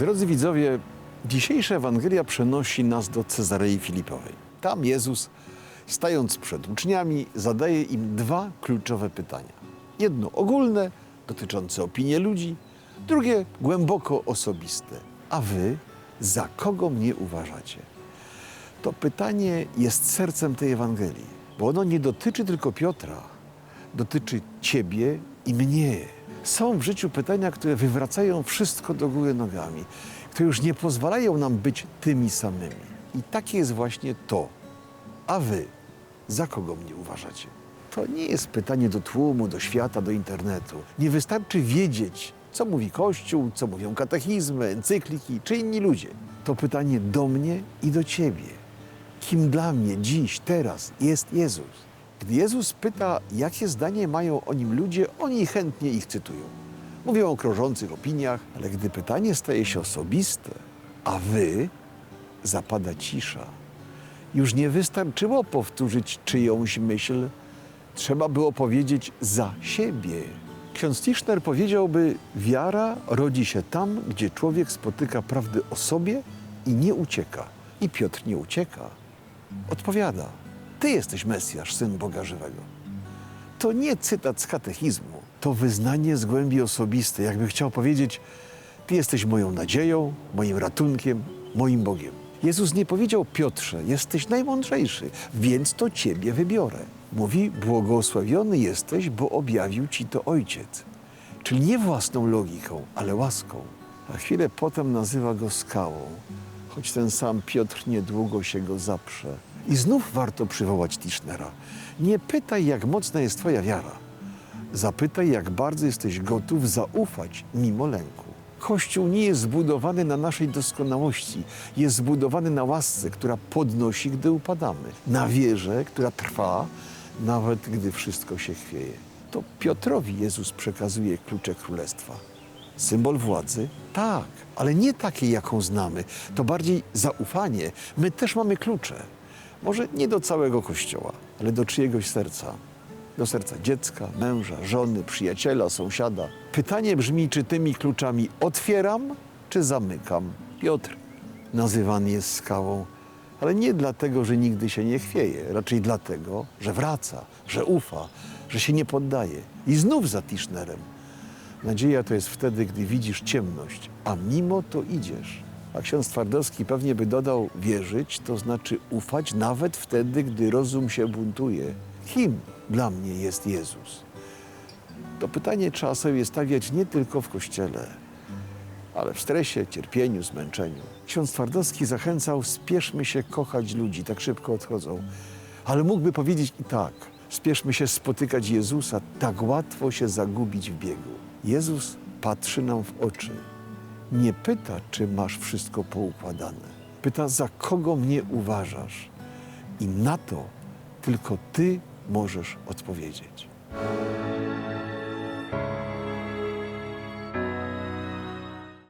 Drodzy widzowie, dzisiejsza Ewangelia przenosi nas do Cezarei Filipowej. Tam Jezus, stając przed uczniami, zadaje im dwa kluczowe pytania. Jedno ogólne, dotyczące opinii ludzi, drugie głęboko osobiste. A wy za kogo mnie uważacie? To pytanie jest sercem tej Ewangelii, bo ono nie dotyczy tylko Piotra, dotyczy ciebie i mnie. Są w życiu pytania, które wywracają wszystko do góry nogami, które już nie pozwalają nam być tymi samymi. I takie jest właśnie to. A wy, za kogo mnie uważacie? To nie jest pytanie do tłumu, do świata, do internetu. Nie wystarczy wiedzieć, co mówi Kościół, co mówią katechizmy, encykliki czy inni ludzie. To pytanie do mnie i do ciebie. Kim dla mnie dziś, teraz jest Jezus? Gdy Jezus pyta, jakie zdanie mają o nim ludzie, oni chętnie ich cytują. Mówią o krążących opiniach, ale gdy pytanie staje się osobiste, a wy, zapada cisza. Już nie wystarczyło powtórzyć czyjąś myśl, trzeba było powiedzieć za siebie. Ksiądz Tischner powiedziałby: Wiara rodzi się tam, gdzie człowiek spotyka prawdę o sobie i nie ucieka. I Piotr nie ucieka. Odpowiada: Ty jesteś Mesjasz, syn Boga żywego. To nie cytat z katechizmu, to wyznanie z głębi osobistej, jakby chciał powiedzieć: Ty jesteś moją nadzieją, moim ratunkiem, moim Bogiem. Jezus nie powiedział Piotrze, jesteś najmądrzejszy, więc to ciebie wybiorę. Mówi: Błogosławiony jesteś, bo objawił ci to ojciec. Czyli nie własną logiką, ale łaską. A chwilę potem nazywa go skałą, choć ten sam Piotr niedługo się go zaprze. I znów warto przywołać Tischnera. Nie pytaj, jak mocna jest Twoja wiara. Zapytaj, jak bardzo jesteś gotów zaufać mimo lęku. Kościół nie jest zbudowany na naszej doskonałości, jest zbudowany na łasce, która podnosi, gdy upadamy, na wierze, która trwa, nawet gdy wszystko się chwieje. To Piotrowi Jezus przekazuje klucze królestwa. Symbol władzy? Tak, ale nie takiej, jaką znamy. To bardziej zaufanie. My też mamy klucze. Może nie do całego kościoła, ale do czyjegoś serca. Do serca dziecka, męża, żony, przyjaciela, sąsiada. Pytanie brzmi, czy tymi kluczami otwieram, czy zamykam? Piotr nazywany jest skałą, ale nie dlatego, że nigdy się nie chwieje, raczej dlatego, że wraca, że ufa, że się nie poddaje. I znów za Tischnerem. Nadzieja to jest wtedy, gdy widzisz ciemność, a mimo to idziesz. A ksiądz Twardowski pewnie by dodał, wierzyć to znaczy ufać nawet wtedy, gdy rozum się buntuje. Kim dla mnie jest Jezus? To pytanie trzeba sobie stawiać nie tylko w kościele, ale w stresie, cierpieniu, zmęczeniu. Ksiądz Twardowski zachęcał, spieszmy się kochać ludzi, tak szybko odchodzą. Ale mógłby powiedzieć i tak, spieszmy się spotykać Jezusa, tak łatwo się zagubić w biegu. Jezus patrzy nam w oczy. Nie pyta, czy masz wszystko poukładane. Pyta, za kogo mnie uważasz. I na to tylko Ty możesz odpowiedzieć.